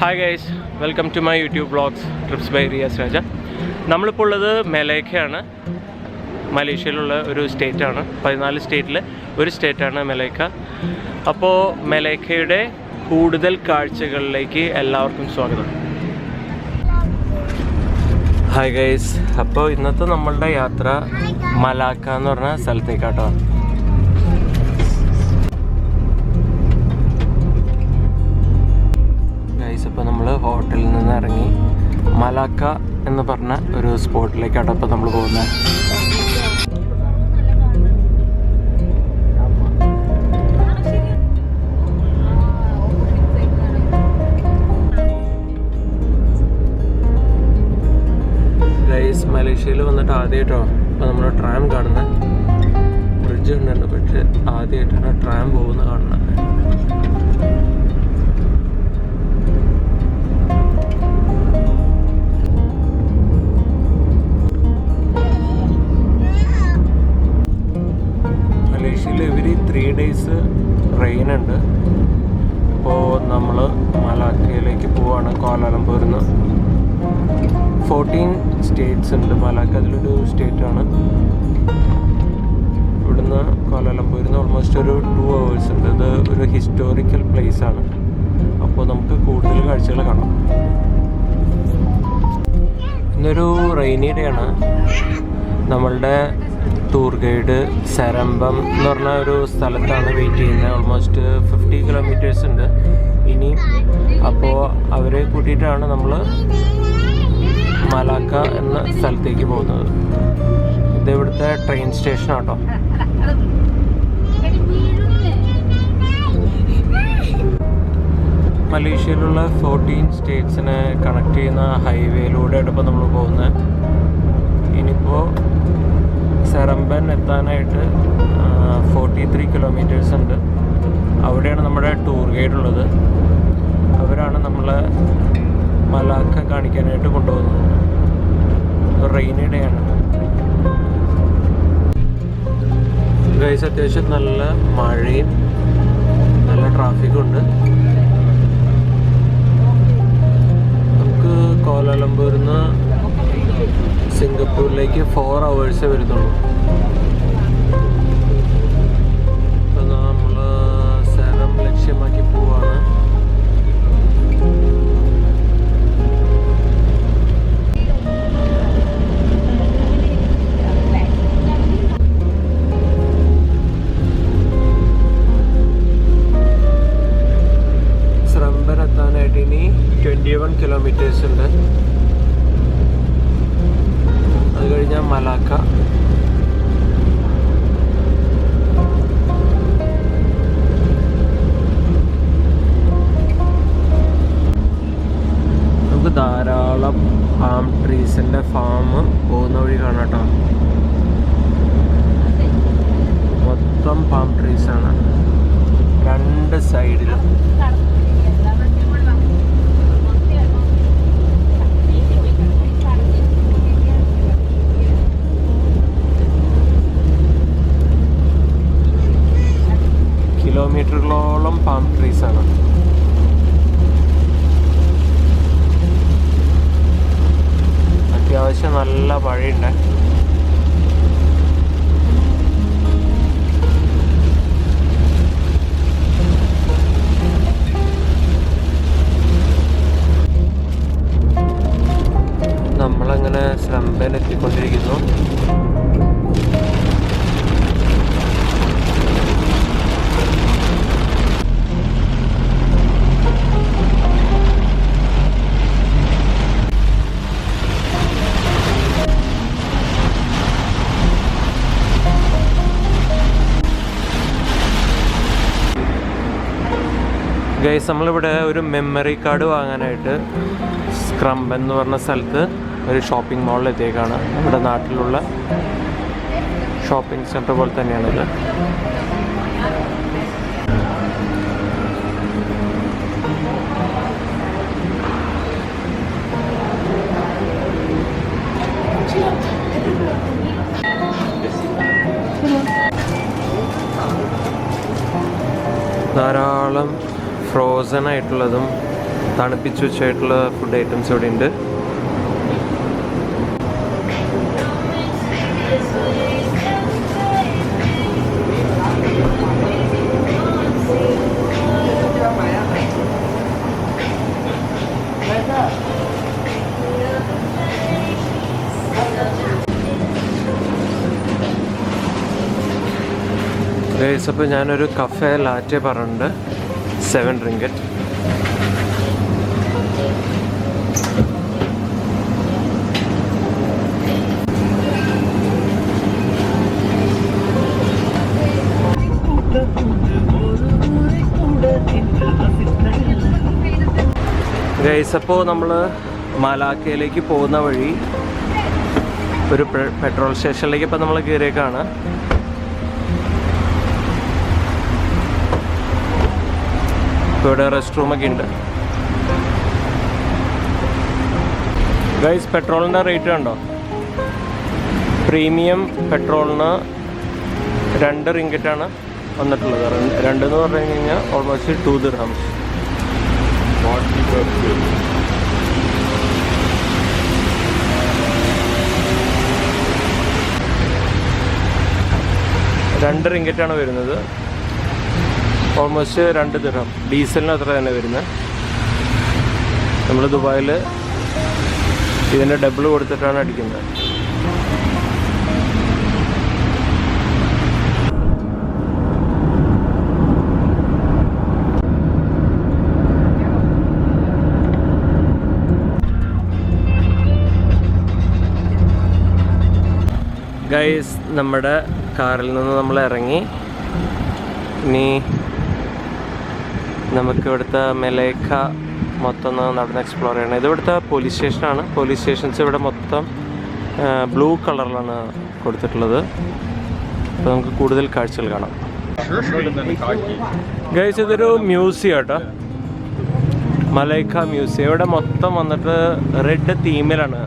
Hi guys welcome to my YouTube blogs trips by Riyas Raja നമ്മളിപ്പോൾ ഉള്ളത് മെലേക്കയാണ്. മലേഷ്യയിലുള്ള ഒരു സ്റ്റേറ്റാണ് പതിനാല് സ്റ്റേറ്റിൽ ഒരു സ്റ്റേറ്റാണ് മെലേക്ക. അപ്പോൾ മെലേക്കയുടെ കൂടുതൽ കാഴ്ചകളിലേക്ക് എല്ലാവർക്കും സ്വാഗതം. ഹായ് ഗൈസ് അപ്പോൾ ഇന്നത്തെ നമ്മളുടെ യാത്ര മലാക്ക എന്ന് പറഞ്ഞ സ്ഥലത്തേക്കാട്ടോ. ഗൈസ് അപ്പോൾ നമ്മൾ ഹോട്ടലിൽ നിന്ന് ഇറങ്ങി മലാക്ക എന്ന് പറഞ്ഞ ഒരു സ്പോട്ടിലേക്കാണ് ഇപ്പോൾ നമ്മൾ പോകുന്നത് മലേഷ്യയിൽ വന്നിട്ട് ആദ്യമായിട്ടോ ഇപ്പോൾ നമ്മൾ ട്രാം കാണുന്നത് ബ്രിഡ്ജ് ഉണ്ടായിരുന്നു പക്ഷേ ആദ്യമായിട്ടാണ് ട്രാം പോകുന്നത് കാണുന്നത് മലേഷ്യയിൽ ഇവർ ത്രീ ഡേയ്സ് റെയിൻ ഉണ്ട്. ഇപ്പോൾ നമ്മൾ മലാക്കയിലേക്ക് പോവാണ്. കോലാലംപൂരിൽ നിന്ന് ഫോർട്ടീൻ സ്റ്റേറ്റ്സ് ഉണ്ട്. മലാക്ക അതിലൊരു സ്റ്റേറ്റ് ആണ്. ഇവിടുന്ന് കോലാലംപൂരിൽ നിന്ന് ഓൾമോസ്റ്റ് ഒരു ടു അവേഴ്സ് ഉണ്ട്. ഇത് ഒരു ഹിസ്റ്റോറിക്കൽ പ്ലേസ് ആണ്. അപ്പോൾ നമുക്ക് കൂടുതൽ കാഴ്ചകൾ കാണാം. ഇന്നൊരു റെയിനി ഡേ ആണ്. നമ്മളുടെ ടൂർ ഗൈഡ് സരംബം എന്ന് പറഞ്ഞ ഒരു സ്ഥലത്താണ് വെയിറ്റ് ചെയ്യുന്നത്. ഓൾമോസ്റ്റ് ഫിഫ്റ്റി കിലോമീറ്റേഴ്സ് ഉണ്ട്. ഇനി അപ്പോൾ അവരെ കൂട്ടിയിട്ടാണ് നമ്മൾ മലാക്ക എന്ന സ്ഥലത്തേക്ക് പോകുന്നത്. ഇത് ഇവിടുത്തെ ട്രെയിൻ സ്റ്റേഷൻ ആട്ടോ. മലേഷ്യയിലുള്ള ഫോർട്ടീൻ സ്റ്റേറ്റ്സിനെ കണക്ട് ചെയ്യുന്ന ഹൈവേയിലൂടെയാണ് ഇപ്പോൾ നമ്മൾ പോകുന്നത്. ഇനിയിപ്പോൾ സെറമ്പൻ എത്താനായിട്ട് ഫോർട്ടി ത്രീ കിലോമീറ്റേഴ്സ് ഉണ്ട്. അവിടെയാണ് നമ്മുടെ ടൂർ ഗൈഡ് ഉള്ളത്. അവരാണ് നമ്മളെ മലാക്ക കാണിക്കാനായിട്ട് കൊണ്ടുപോകുന്നത്. റെയിനി ഡേ ആണ്. ഗൈസ് അത്യാവശ്യം നല്ല മഴയും നല്ല ട്രാഫിക്കും ഉണ്ട്. നമുക്ക് കോലാലംപൂരിൽ നിന്ന് സിംഗപ്പൂരിലേക്ക് ഫോർ അവേഴ്സേ വരുന്നുള്ളൂ. കിലോമീറ്റേഴ്സ് ഉണ്ട്. അത് കഴിഞ്ഞാൽ മലാക്ക. നമുക്ക് ധാരാളം പാം ട്രീസിന്റെ ഫാം പോകുന്ന വഴി കാണാം കേട്ടോ. മൊത്തം പാം ട്രീസാണ് രണ്ട് സൈഡിലും കിലോമീറ്ററുകളോളം പാം ട്രീസ് ആണ് അത്യാവശ്യം നല്ല മഴയുണ്ട്. ഗൈസ് നമ്മളിവിടെ ഒരു മെമ്മറി കാർഡ് വാങ്ങാനായിട്ട് സ്ക്രംബ് എന്ന് പറഞ്ഞ സ്ഥലത്ത് ഒരു ഷോപ്പിംഗ് മാളിൽ എത്തിയേക്കാണ്. നമ്മുടെ നാട്ടിലുള്ള ഷോപ്പിംഗ് സെന്റർ പോലെ തന്നെയാണിത്. ധാരാളം ഫ്രോസൺ ആയിട്ടുള്ളതും തണുപ്പിച്ച് വെച്ചായിട്ടുള്ള ഫുഡ് ഐറ്റംസ് ഇവിടെ ഉണ്ട്. അപ്പോൾ ഞാനൊരു കഫേ ലാറ്റെ പറഞ്ഞിട്ടുണ്ട്. സെവൻ റിങ്കറ്റ് ഗൈസ് അപ്പോൾ നമ്മൾ മലാക്കയിലേക്ക് പോകുന്ന വഴി ഒരു പെട്രോൾ സ്റ്റേഷനിലേക്ക് ഇപ്പോൾ നമ്മൾ കയറിയേക്കാണ് ഇവിടെ റെസ്റ്റ് റൂമൊക്കെ ഉണ്ട്. ഗൈസ് പെട്രോളിന്റെ റേറ്റ് കണ്ടോ? പ്രീമിയം പെട്രോളിന് രണ്ട് റിങ്കറ്റാണ് വന്നിട്ടുള്ളത്. രണ്ട് രണ്ട് എന്ന് പറഞ്ഞു കഴിഞ്ഞാൽ ഓൾമോസ്റ്റ് ടു ദിർഹംസ് രണ്ട് റിങ്കറ്റാണ് വരുന്നത്. ഓൾമോസ്റ്റ് രണ്ട് ദിർഹം ഡീസലിന് അത്ര തന്നെ വരുന്നത്. നമ്മൾ ദുബായിൽ ഇതിന്റെ ഡബിൾ കൊടുത്തിട്ടാണ് അടിക്കുന്നത്. ഗൈസ് നമ്മുടെ കാറിൽ നിന്ന് നമ്മൾ ഇറങ്ങി. ഇനി നമുക്ക് ഇവിടുത്തെ മെലേഖ മൊത്തം നടന്ന് എക്സ്പ്ലോർ ചെയ്യണം. ഇത് ഇവിടുത്തെ പോലീസ് സ്റ്റേഷനാണ് പോലീസ് സ്റ്റേഷൻസ് ഇവിടെ മൊത്തം ബ്ലൂ കളറിലാണ് കൊടുത്തിട്ടുള്ളത്. അപ്പോൾ നമുക്ക് കൂടുതൽ കാഴ്ചകൾ കാണാം. ഗൈസ് ഇതൊരു മ്യൂസിയം കേട്ടോ മലൈക്ക മ്യൂസിയം ഇവിടെ മൊത്തം വന്നിട്ട് റെഡ് തീമിലാണ്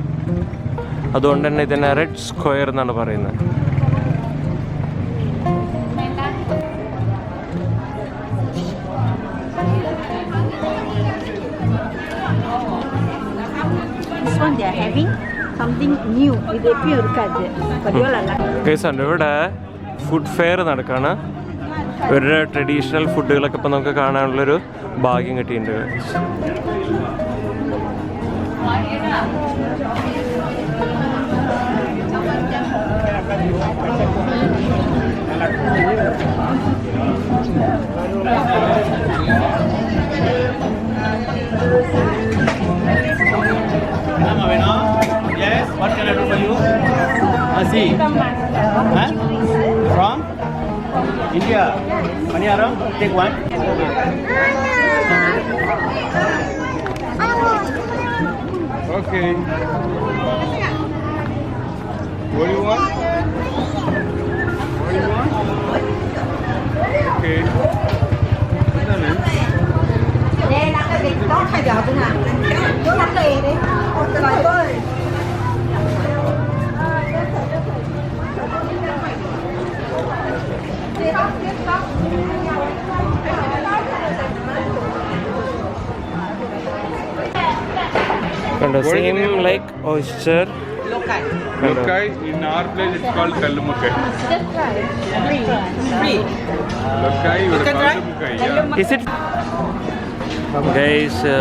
അതുകൊണ്ട് തന്നെ ഇതിനെ റെഡ് സ്ക്വയർ എന്നാണ് പറയുന്നത്. Something new. ഇത് എപ്പോഴും എടുക്കാത് പരിപാടിയല്ല ഇവിടെ ഫുഡ് ഫെയർ നടക്കാണ്. ഇവരുടെ ട്രഡീഷണൽ ഫുഡുകളൊക്കെ ഇപ്പം നമുക്ക് കാണാനുള്ളൊരു ഭാഗ്യം കിട്ടിയിട്ടുണ്ട് Kasi. Huh? From? India. Maniaram? Take one. Okay. What do you want? What do you want? Okay. What's the name? Nè, đặt cái gì? Đó, bây giờ cũng làm. Đó, đặt cái gì đi. Ôi, trời ơi. കണ്ടോ? Same like oyster Lokai, in our place it's called Kallumakai. Lokai, ഇവിടെ Kallumakai. Yeah. Is it guys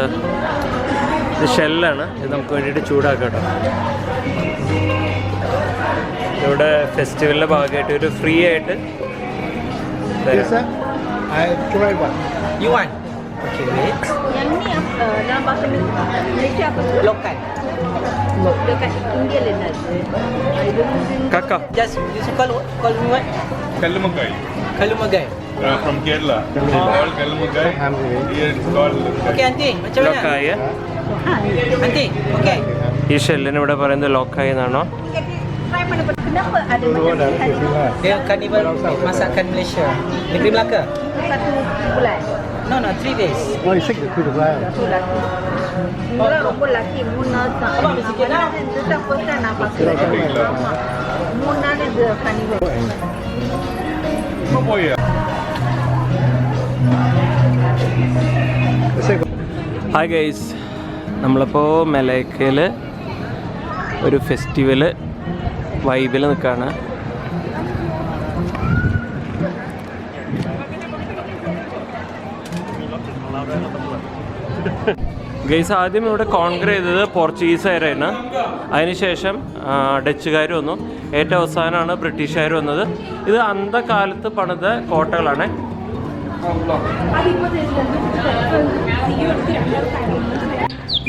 ഇത് ഷെല്ലാണ് ഇത് നമുക്ക് വേണ്ടിയിട്ട് ചൂടാക്കാം കേട്ടോ. ഇവിടെ ഫെസ്റ്റിവലിന്റെ ഭാഗമായിട്ട് ഒരു ഫ്രീ ആയിട്ട് തരും. I try one. You want? Okay, wait. Yang ni apa? Dalam bahasa Malaysia apa tu? Lokal. Dekat India lah. Kakak. Just, you call, call me what? Kalumagai. Kalumagai. Uh, from Kerala. It's called Kalumagai. Here it's called Lokai. Okay, Aunty. Macam mana? Lokai, ya? Aunty, okay. ഈ ഷെല്ലിന് ഇവിടെ പറയുന്നത് ലോക്കായി എന്നാണോ try mana-mana kenapa ada macam dia karnival masakan Malaysia. Negeri Melaka? Satu bulan. No no three days. Oh you take the food as well satu lelaki Mula rumput lelaki. Muna tak. Abang ada sikit lah. Pesan kosan Muna ni dia Kanibu Apa ya? Hi guys നമ്മളിപ്പോൾ ada ഒരു festival വൈബിൽ നിൽക്കുകയാണ് guys ആദ്യം ഇവിടെ കോൺഗ്ര ചെയ്തത് പോർച്ചുഗീസുകാരായിരുന്നു അതിനുശേഷം ഡച്ചുകാർ വന്നു. ഏറ്റവും അവസാനമാണ് ബ്രിട്ടീഷുകാർ വന്നത്. ഇത് അന്ധകാലത്ത് പണിത കോട്ടകളാണ്.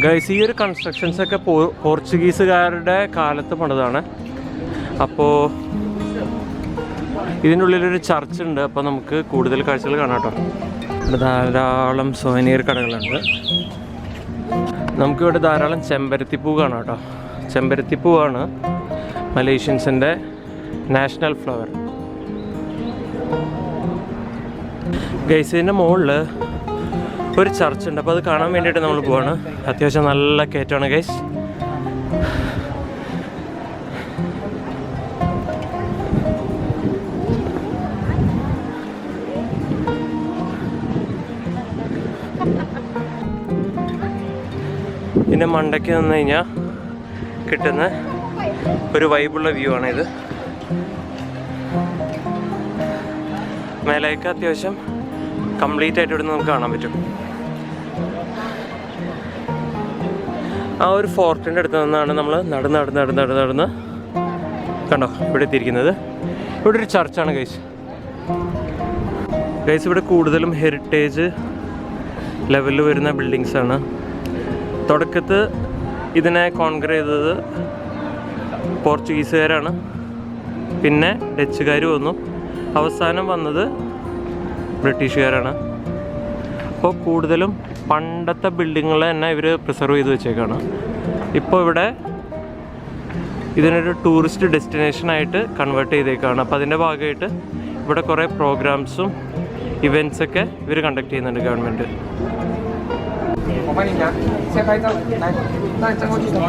ഗൈസ് ഈ ഒരു കൺസ്ട്രക്ഷൻസ് ഒക്കെ പോർച്ചുഗീസുകാരുടെ കാലത്ത് പണിതാണ്. അപ്പോൾ ഇതിന്റെ ഉള്ളിലൊരു ചർച്ച് ഉണ്ട് അപ്പോൾ നമുക്ക് കൂടുതൽ കാഴ്ചകൾ കാണാം കേട്ടോ. ഇവിടെ ധാരാളം സോവനീർ കടകളുണ്ട്. നമുക്കിവിടെ ധാരാളം ചെമ്പരത്തിപ്പൂ കാണാം കേട്ടോ. ചെമ്പരത്തിപ്പൂവാണ് മലേഷ്യൻസിന്റെ നാഷണൽ ഫ്ലവർ. ഗൈസിന്റെ മുകളിൽ ഒരു ചർച്ച് ഉണ്ട് അപ്പോൾ അത് കാണാൻ വേണ്ടിയിട്ട് നമ്മൾ പോവാണ്. അത്യാവശ്യം നല്ല കയറ്റമാണ് ഗൈസ്. പിന്നെ മണ്ടയ്ക്ക് നിന്ന് കഴിഞ്ഞാൽ കിട്ടുന്ന ഒരു വൈബുള്ള വ്യൂ ആണിത്. മേലേക്ക് അത്യാവശ്യം കംപ്ലീറ്റ് ആയിട്ട് ഇവിടെ നമുക്ക് കാണാൻ പറ്റും. ആ ഒരു ഫോർട്ടിന്റെ അടുത്ത് നിന്നാണ് നമ്മൾ നടന്ന് നടന്ന് നടന്ന് നടന്ന് നടന്ന് കണ്ടോ ഇവിടെ എത്തിയിരിക്കുന്നത്. ഇവിടെ ഒരു ചർച്ചാണ് ഗൈസ് ഗൈസ് ഇവിടെ കൂടുതലും ഹെറിറ്റേജ് ലെവലിൽ വരുന്ന ബിൽഡിങ്സ് ആണ് തുടക്കത്ത് ഇതിനെ കോൺക്രീറ്റ് ചെയ്തത് പോർച്ചുഗീസുകാരാണ്. പിന്നെ ഡച്ചുകാർ വന്നു. അവസാനം വന്നത് ബ്രിട്ടീഷുകാരാണ്. അപ്പോൾ കൂടുതലും പണ്ടത്തെ ബിൽഡിങ്ങുകൾ തന്നെ ഇവർ പ്രിസർവ് ചെയ്ത് വെച്ചേക്കാണ്. ഇപ്പോൾ ഇവിടെ ഇതിനൊരു ടൂറിസ്റ്റ് ഡെസ്റ്റിനേഷനായിട്ട് കൺവേർട്ട് ചെയ്തേക്കാണ്. അപ്പോൾ അതിന്റെ ഭാഗമായിട്ട് ഇവിടെ കുറേ പ്രോഗ്രാംസും ഇവൻസൊക്കെ ഇവർ കണ്ടക്ട് ചെയ്യുന്നുണ്ട് ഗവൺമെന്റ് 我帮你拿，先拍照，来，那你站过去什么？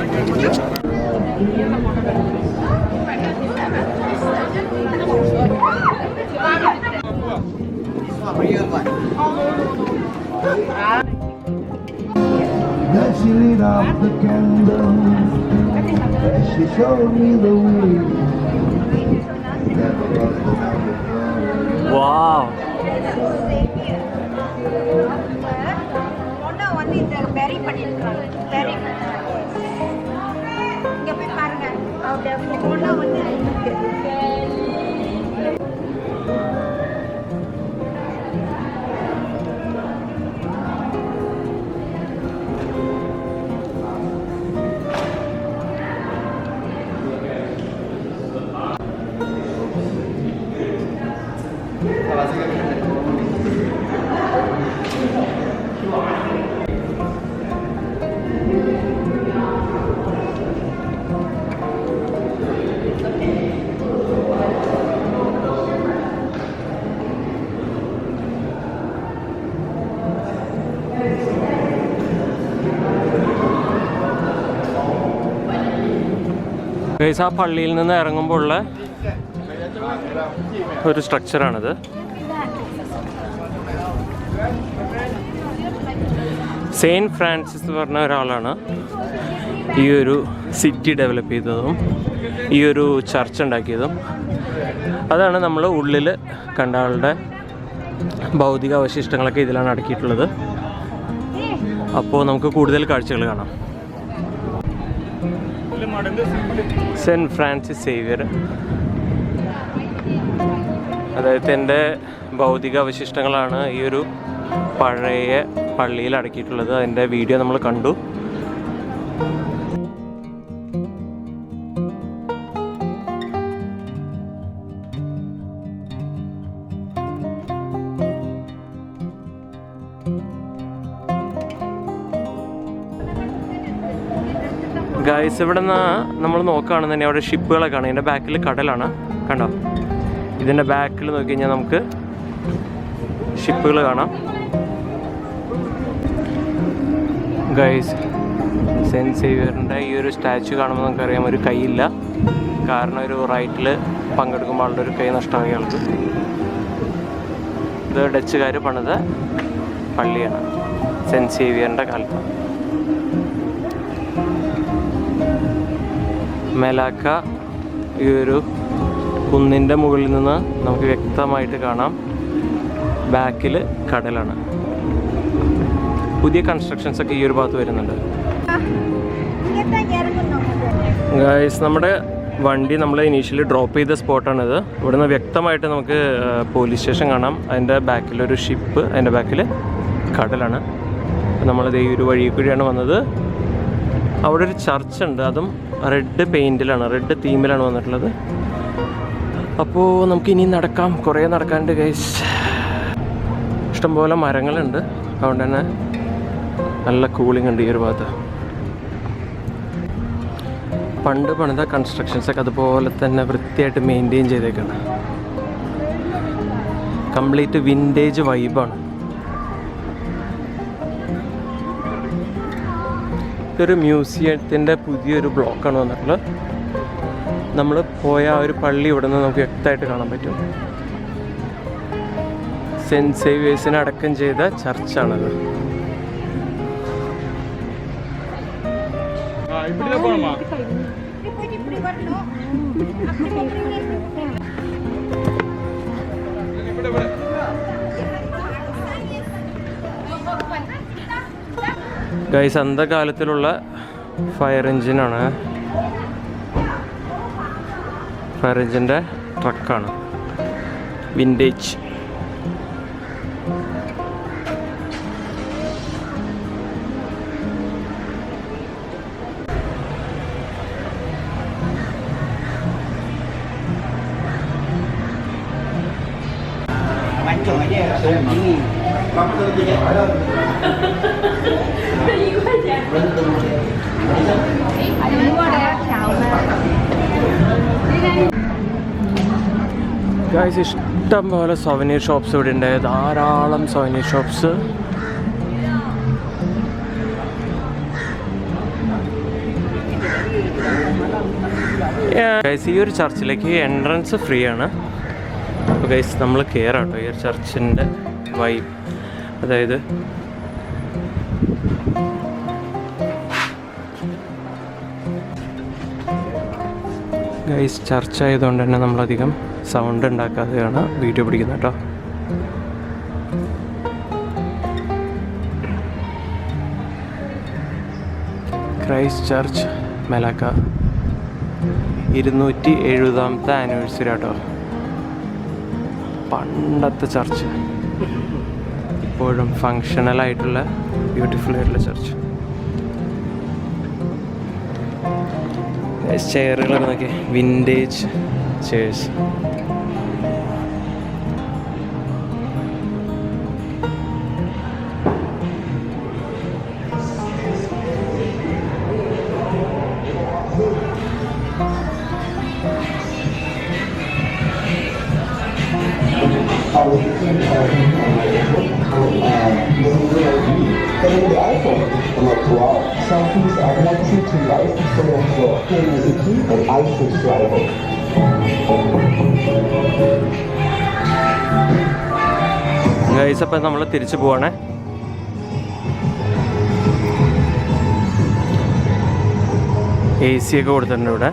哇！அவருடைய ഗൈസ് ആ പള്ളിയിൽ നിന്ന് ഇറങ്ങുമ്പോൾ ഉള്ള ഒരു സ്ട്രക്ചറാണിത് സെയിന്റ് ഫ്രാൻസിസ് എന്ന് പറഞ്ഞ ഒരാളാണ് ഈ ഒരു സിറ്റി ഡെവലപ്പ് ചെയ്തതും ഈ ഒരു ചർച്ച് ഉണ്ടാക്കിയതും. അതാണ് നമ്മൾ ഉള്ളിൽ കണ്ട ആളുടെ ഭൗതിക അവശിഷ്ടങ്ങളൊക്കെ ഇതിലാണ് അടക്കിയിട്ടുള്ളത്. അപ്പോൾ നമുക്ക് കൂടുതൽ കാഴ്ചകൾ കാണാം. Saint Francis Xavier. അദ്ദേഹത്തിന്റെ ഭൗതിക അവശിഷ്ടങ്ങളാണ് ഈ ഒരു പഴയ പള്ളിയിൽ അടക്കിയിട്ടുള്ളത്. അതിന്റെ വീഡിയോ നമ്മൾ കണ്ടു. ഗൈസ് ഇവിടെ നിന്ന് നമ്മൾ നോക്കുകയാണെന്ന് തന്നെ അവിടെ ഷിപ്പുകളൊക്കെ ആണ് ഇതിന്റെ ബാക്കിൽ കടലാണ്. കണ്ടോ? ഇതിന്റെ ബാക്കിൽ നോക്കി കഴിഞ്ഞാൽ നമുക്ക് ഷിപ്പുകൾ കാണാം. ഗൈസ് സെന്റ് സേവിയറിന്റെ ഈ ഒരു സ്റ്റാച്ചു കാണുമ്പോൾ നമുക്കറിയാം ഒരു കൈയില്ല. കാരണം ഒരു റൈറ്റിൽ പങ്കെടുക്കുമ്പോൾ ആളുടെ ഒരു കൈ നഷ്ടമായി ആൾക്ക്. ഇത് ഡച്ചുകാർ പണിത പള്ളിയാണ്. സെന്റ് സേവിയറിന്റെ കാലത്ത്. മെലാക്ക ഈ ഒരു കുന്നിന്റെ മുകളിൽ നിന്ന് നമുക്ക് വ്യക്തമായിട്ട് കാണാം. ബാക്കിൽ കടലാണ്. പുതിയ കൺസ്ട്രക്ഷൻസ് ഒക്കെ ഈ ഒരു ഭാഗത്ത് വരുന്നുണ്ട്. ഗൈസ് നമ്മുടെ വണ്ടി നമ്മൾ ഇനീഷ്യലി ഡ്രോപ്പ് ചെയ്ത സ്പോട്ടാണിത് ഇവിടുന്ന് വ്യക്തമായിട്ട് നമുക്ക് പോലീസ് സ്റ്റേഷൻ കാണാം. അതിന്റെ ബാക്കിലൊരു ഷിപ്പ് അതിന്റെ ബാക്കിൽ കടലാണ്. നമ്മളിത് ഈ ഒരു വഴി കൂടിയാണ് വന്നത്. അവിടെ ഒരു ചർച്ച് ഉണ്ട്. അതും റെഡ് പെയിന്റിലാണ് റെഡ് തീമിലാണ് വന്നിട്ടുള്ളത്. അപ്പോൾ നമുക്ക് ഇനി നടക്കാം കുറേ നടക്കാണ്ട് ഗൈസ് ഇഷ്ടംപോലെ മരങ്ങളുണ്ട് അതുകൊണ്ട് തന്നെ നല്ല കൂളിംഗ് ഉണ്ട് ഈ ഒരു ഭാഗത്ത്. പണ്ട് പണിത കൺസ്ട്രക്ഷൻസ് ഒക്കെ അതുപോലെ തന്നെ വൃത്തിയായിട്ട് മെയിന്റെയിൻ ചെയ്തേക്കാണ്. കംപ്ലീറ്റ് വിന്റേജ് വൈബാണ് ഇതൊരു മ്യൂസിയത്തിന്റെ പുതിയൊരു ബ്ലോക്കാണ് വന്നിട്ടുള്ളത്. നമ്മൾ പോയ ആ ഒരു പള്ളി ഇവിടെ നിന്ന് നമുക്ക് വ്യക്തമായിട്ട് കാണാൻ പറ്റും. സെന്റ് സേവിയേഴ്സിനെ അടക്കം ചെയ്ത ചർച്ചാണത്. ആ ഇവിടെ. ഗൈസ് അന്ധകാലത്തിലുള്ള ഫയർ എഞ്ചിനാണ് ഫയർ എഞ്ചിന്റെ ട്രക്കാണ് വിന്റേജ് ഗൈസ് ഇഷ്ടം പോലെ സൊവനീർ ഷോപ്സ് ഇവിടെ ഉണ്ട്. ധാരാളം സൊവനീർ ഷോപ്സ് ഗൈസ് ഈ ഒരു ചർച്ചിലേക്ക് എൻട്രൻസ് ഫ്രീ ആണ്. ഗൈസ് നമ്മൾ കയറാം കേട്ടോ ഈ ഒരു ചർച്ചിന്റെ വൈബ് അതായത് ഗൈസ് ചർച്ച ആയതുകൊണ്ട് തന്നെ നമ്മളധികം സൗണ്ട് ഉണ്ടാക്കാതെയാണ് വീഡിയോ പിടിക്കുന്നത് കേട്ടോ. ക്രൈസ്റ്റ് ചർച്ച് മെലാക്ക ഇരുന്നൂറ്റി എഴുപതാമത്തെ ആനിവേഴ്സറി കേട്ടോ പണ്ടത്തെ ചർച്ച് ഇപ്പോഴും ഫങ്ഷണൽ ആയിട്ടുള്ള ബ്യൂട്ടിഫുൾ ആയിട്ടുള്ള ചർച്ച് ചെയറുകളൊക്കെ നോക്കി vintage chairs Selfies are connected to social community and ISIS rival. Guys അപ്പം നമ്മൾ തിരിച്ചു പോവാണേ എ സി ഒക്കെ കൊടുത്തിട്ടുണ്ട് ഇവിടെ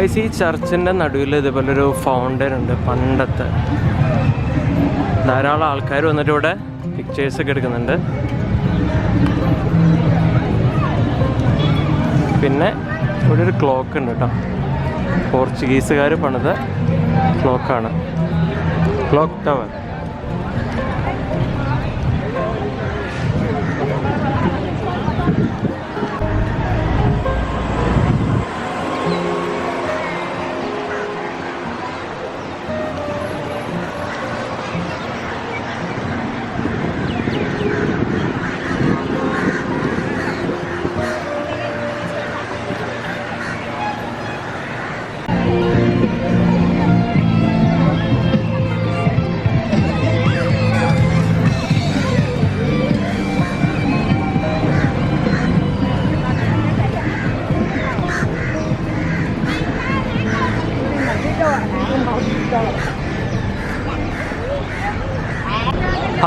ഗൈസ് ഈ ചർച്ചിന്റെ നടുവിൽ ഇതുപോലെ ഒരു ഫൗണ്ടൻ ഉണ്ട് പണ്ടത്തെ. ധാരാളം ആൾക്കാർ വന്നിട്ട് ഇവിടെ പിക്ചേഴ്സ് ഒക്കെ എടുക്കുന്നുണ്ട്. പിന്നെ ഇവിടെ ഒരു ക്ലോക്ക് ഉണ്ട് കേട്ടോ. പോർച്ചുഗീസുകാർ പണിത ക്ലോക്കാണ് ക്ലോക്ക് ടവർ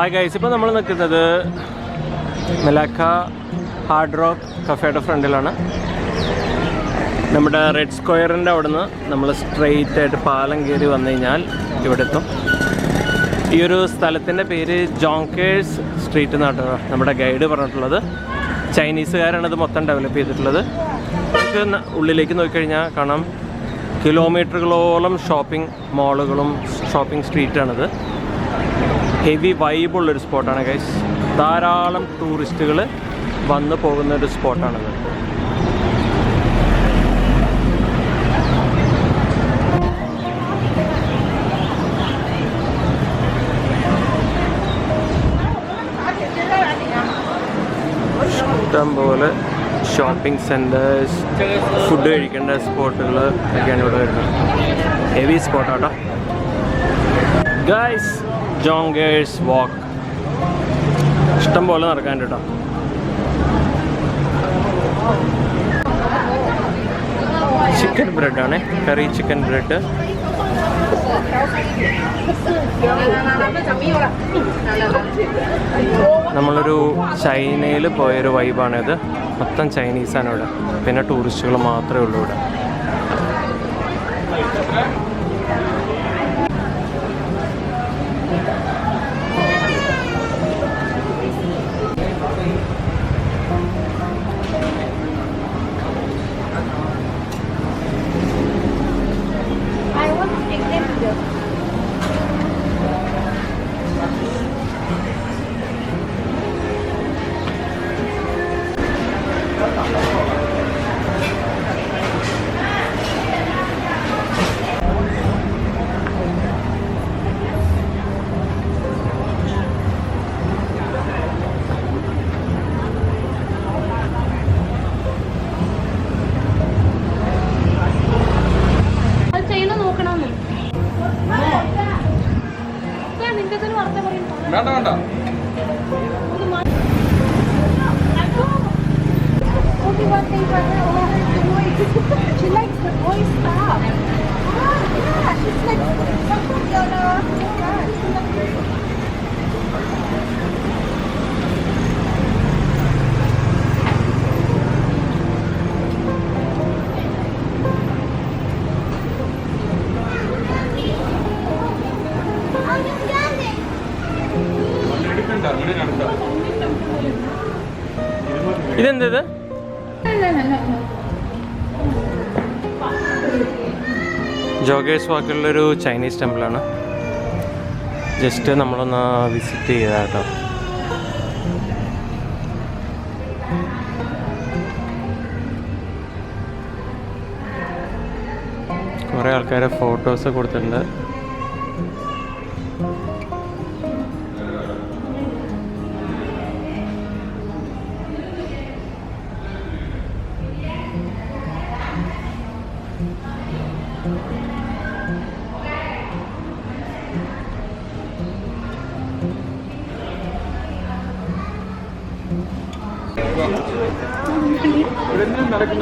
ഹായ് ഗൈസ് ഇപ്പോൾ നമ്മൾ നിൽക്കുന്നത് മെലാക്ക ഹാർഡ് റോക്ക് കഫേയുടെ ഫ്രണ്ടിലാണ്. നമ്മുടെ റെഡ് സ്ക്വയറിന്റെ അവിടെ നിന്ന് നമ്മൾ സ്ട്രെയിറ്റ് ആയിട്ട് പാലം കയറി വന്നു കഴിഞ്ഞാൽ ഇവിടെ എത്തും. ഈ ഒരു സ്ഥലത്തിന്റെ പേര് ജോങ്കേഴ്സ് സ്ട്രീറ്റ് എന്നാണ് നമ്മുടെ ഗൈഡ് പറഞ്ഞിട്ടുള്ളത്. ചൈനീസുകാരാണ് ഇത് മൊത്തം ഡെവലപ്പ് ചെയ്തിട്ടുള്ളത്. നമുക്ക് ഉള്ളിലേക്ക് നോക്കിക്കഴിഞ്ഞാൽ കാണാം. കിലോമീറ്ററുകളോളം ഷോപ്പിംഗ് മാളുകളും ഷോപ്പിംഗ് സ്ട്രീറ്റാണിത് ഹെവി വൈബുള്ളൊരു സ്പോട്ടാണ് ഗൈസ് ധാരാളം ടൂറിസ്റ്റുകൾ വന്നു പോകുന്ന ഒരു സ്പോട്ടാണിത് പോലെ ഷോപ്പിംഗ് സെന്റേഴ്സ് ഫുഡ് കഴിക്കേണ്ട സ്പോട്ടുകൾ ഒക്കെയാണ് ഇവിടെ വരുന്നത്. ഹെവി സ്പോട്ടാട്ടോ ഗൈസ് ജോങ്കേഴ്സ് വാക്ക് ഇഷ്ടം പോലെ നടക്കാൻ കേട്ടോ ചിക്കൻ ബ്രെഡാണ് കറി ചിക്കൻ ബ്രെഡ് നമ്മളൊരു ചൈനയിൽ പോയൊരു വൈബാണിത് മൊത്തം ചൈനീസാണ് ഇവിടെ. പിന്നെ ടൂറിസ്റ്റുകൾ മാത്രമേ ഉള്ളൂ ഇവിടെ. ഇതെന്തത്? ജോഗേഴ്സ് വാക്കിലുള്ളൊരു ചൈനീസ് ടെമ്പിളാണ്. ജസ്റ്റ് നമ്മളൊന്ന് വിസിറ്റ് ചെയ്താ കേട്ടോ കുറേ ആൾക്കാരെ ഫോട്ടോസ് കൊടുത്തിട്ടുണ്ട്. ഇവിടെ? നിന്ന് നടക്കും